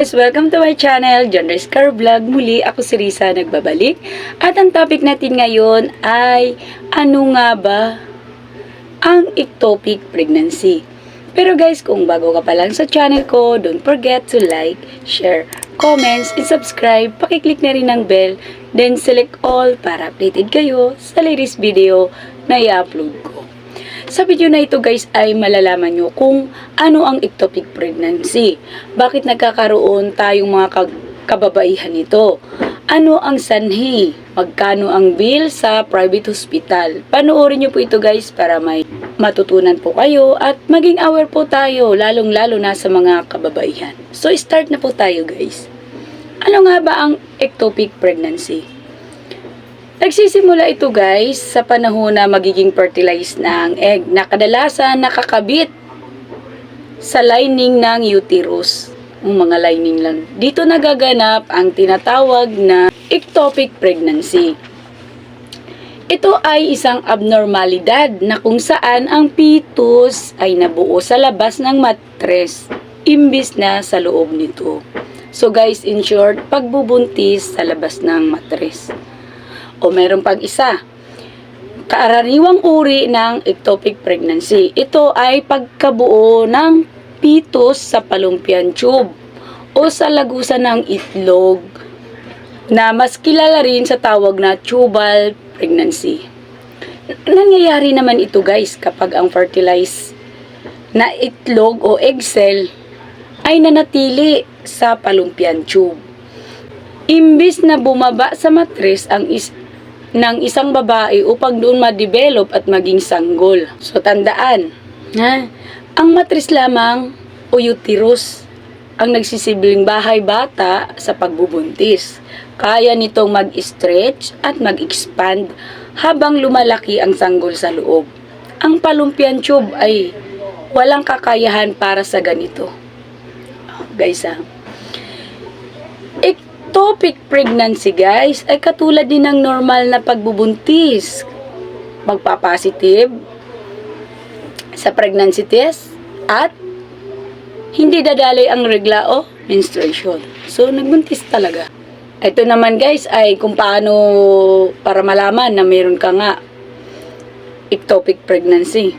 Guys, welcome to my channel, Gender's Car Vlog. Muli, ako si Risa nagbabalik. At ang topic natin ngayon ay ano nga ba ang ectopic pregnancy. Pero guys, kung bago ka pa lang sa channel ko, don't forget to like, share, comments, and subscribe. Pakiclick na rin ng bell, then select all para updated kayo sa latest video na i-upload ko. Sa video na ito guys ay malalaman nyo kung ano ang ectopic pregnancy. Bakit nagkakaroon tayong mga kababaihan nito? Ano ang sanhi? Magkano ang bill sa private hospital? Panoorin nyo po ito guys para may matutunan po kayo at maging aware po tayo lalong lalo na sa mga kababaihan. So start na po tayo guys. Ano nga ba ang ectopic pregnancy? Nagsisimula ito guys sa panahon na magiging fertilized na ang egg na kadalasan nakakabit sa lining ng uterus. Yung mga lining lang. Dito nagaganap ang tinatawag na ectopic pregnancy. Ito ay isang abnormalidad na kung saan ang fetus ay nabuo sa labas ng matres imbis na sa loob nito. So guys, in short, pagbubuntis sa labas ng matres. O meron pang isa. Kaaraniwang uri ng ectopic pregnancy. Ito ay pagkabuo ng fetus sa fallopian tube o sa lagusan ng itlog na mas kilala rin sa tawag na tubal pregnancy. Nangyayari naman ito guys kapag ang fertilized na itlog o egg cell ay nanatili sa fallopian tube. Imbis na bumaba sa matres ang ng isang babae upang doon ma-develop at maging sanggol. So tandaan, ha? Ang matres lamang o uterus ang nagsisibiling bahay bata sa pagbubuntis. Kaya nitong mag-stretch at mag-expand habang lumalaki ang sanggol sa loob. Ang fallopian tube ay walang kakayahan para sa ganito. Guys, ha? Ectopic pregnancy, guys, ay katulad din ng normal na pagbubuntis. Magpapositive sa pregnancy test at hindi dadaloy ang regla o menstruation. So, nagbuntis talaga. Ito naman guys ay kung paano para malaman na meron ka nga ectopic pregnancy.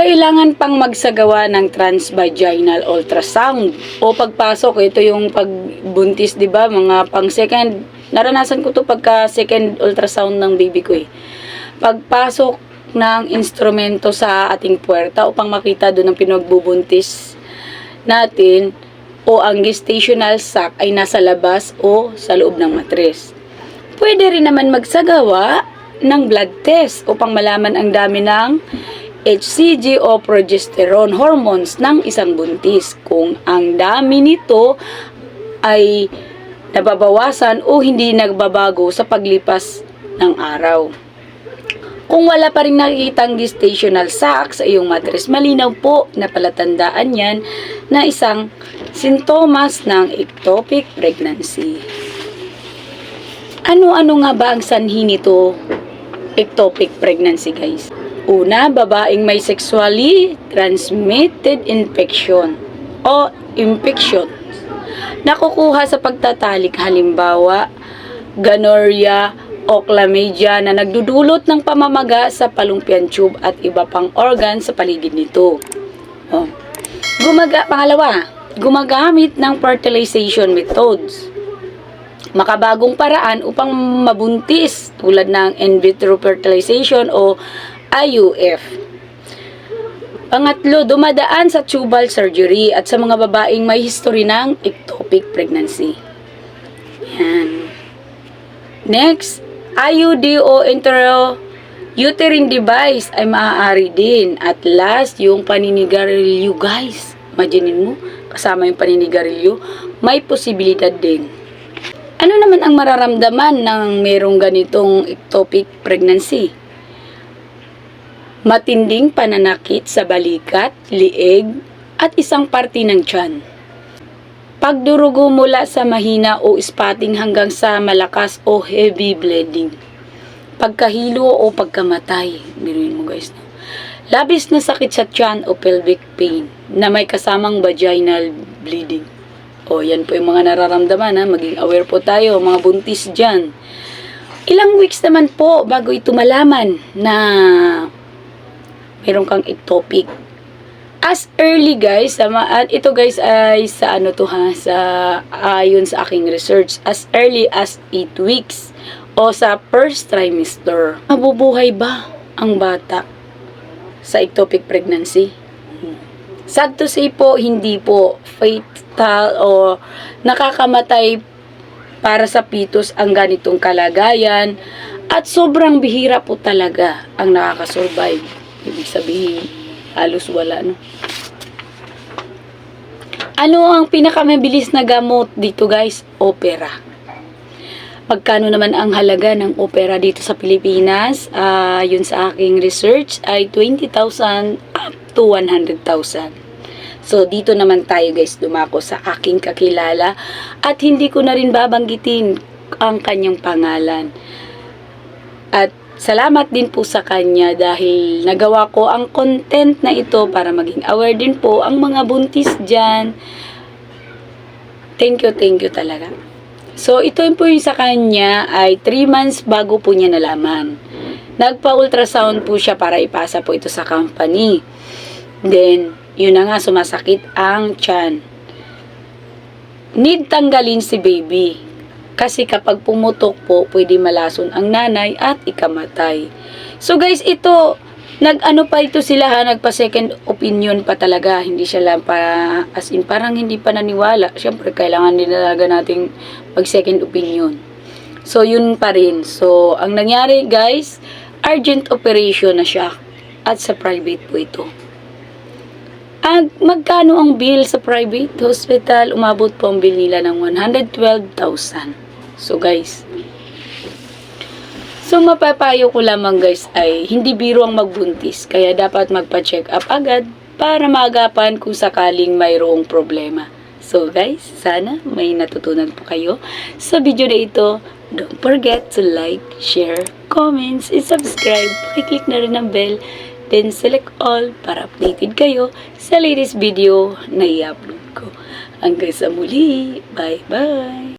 Kailangan pang magsagawa ng transvaginal ultrasound o pagpasok. Ito yung pagbuntis, di ba? Mga pang second, naranasan ko to pagka second ultrasound ng baby ko eh. Pagpasok ng instrumento sa ating puwerta upang makita doon ang pinagbubuntis natin o ang gestational sac ay nasa labas o sa loob ng matres. Pwede rin naman magsagawa ng blood test upang malaman ang dami ng HCG o progesterone hormones ng isang buntis. Kung ang dami nito ay nababawasan o hindi nagbabago sa paglipas ng araw. Kung wala pa rin nakikitang gestational sac sa iyong matres, malinaw po na palatandaan yan na isang sintomas ng ectopic pregnancy. Ano-ano nga ba ang sanhi nito ectopic pregnancy guys? Una, babaeng may sexually transmitted infection o infection. Nakukuha sa pagtatalik halimbawa, gonorrhea o chlamydia na nagdudulot ng pamamaga sa fallopian tube at iba pang organ sa paligid nito. Oh. Gumaga, pangalawa, gumagamit ng fertilization methods. Makabagong paraan upang mabuntis tulad ng in vitro fertilization o IUF. Pangatlo, dumadaan sa tubal surgery at sa mga babaeng may history ng ectopic pregnancy. Yan. Next, IUD o intrauterine device ay maaari din. At last, yung paninigarilyo guys. Imaginin mo, kasama yung paninigarilyo, may posibilidad din. Ano naman ang mararamdaman ng merong ganitong ectopic pregnancy? Matinding pananakit sa balikat, lieg, at isang parte ng tiyan. Pagdurugo mula sa mahina o spotting hanggang sa malakas o heavy bleeding. Pagkahilo o pagkamatay. Biruin mo guys. Labis na sakit sa tiyan o pelvic pain na may kasamang vaginal bleeding. O, yan po yung mga nararamdaman ha. Maging aware po tayo, mga buntis dyan. Ilang weeks naman po bago ito malaman na meron kang ectopic. As early guys, sa ma- at ito guys ay sa ano to ha, sa ayon sa aking research, as early as 8 weeks o sa first trimester. Mabubuhay ba ang bata sa ectopic pregnancy? Sad to say po, hindi po fatal o nakakamatay para sa fetus ang ganitong kalagayan at sobrang bihira po talaga ang nakakasurvive. Ibig sabihin, halos wala, no? Ano ang pinakamabilis na gamot dito guys? Opera. Magkano naman ang halaga ng opera dito sa Pilipinas? Ah, yun sa aking research ay 20,000 up to 100,000. So, dito naman tayo guys dumako sa aking kakilala at hindi ko na rin babanggitin ang kanyang pangalan. At salamat din po sa kanya dahil nagawa ko ang content na ito para maging aware din po ang mga buntis dyan. Thank you, thank you talaga. So, ito po yung sa kanya ay 3 months bago po niya nalaman. Nagpa-ultrasound po siya para ipasa po ito sa company. Then, yun na nga, sumasakit ang tiyan. Need tanggalin si baby. Kasi kapag pumutok po, pwede malason ang nanay at ikamatay. So guys, ito, nag-ano pa ito sila ha, nagpa second opinion pa talaga. Hindi siya lang pa, as in, parang hindi pa naniwala. Siyempre, kailangan din talaga nating mag second opinion. So, yun pa rin. So, ang nangyari guys, urgent operation na siya. At sa private po ito. Ang magkano ang bill sa private hospital? Umabot po ang bill nila ng 112,000. So guys, So mapapayo ko lamang guys ay hindi biro ang magbuntis kaya dapat magpa-check up agad para maagapan kung sakaling mayroong problema. So guys, sana may natutunan po kayo sa video na ito. Don't forget to like, share, comments, and subscribe. Pakiclick na rin ang bell then select all para updated kayo sa latest video na i-upload ko. Hanggang sa muli, bye-bye!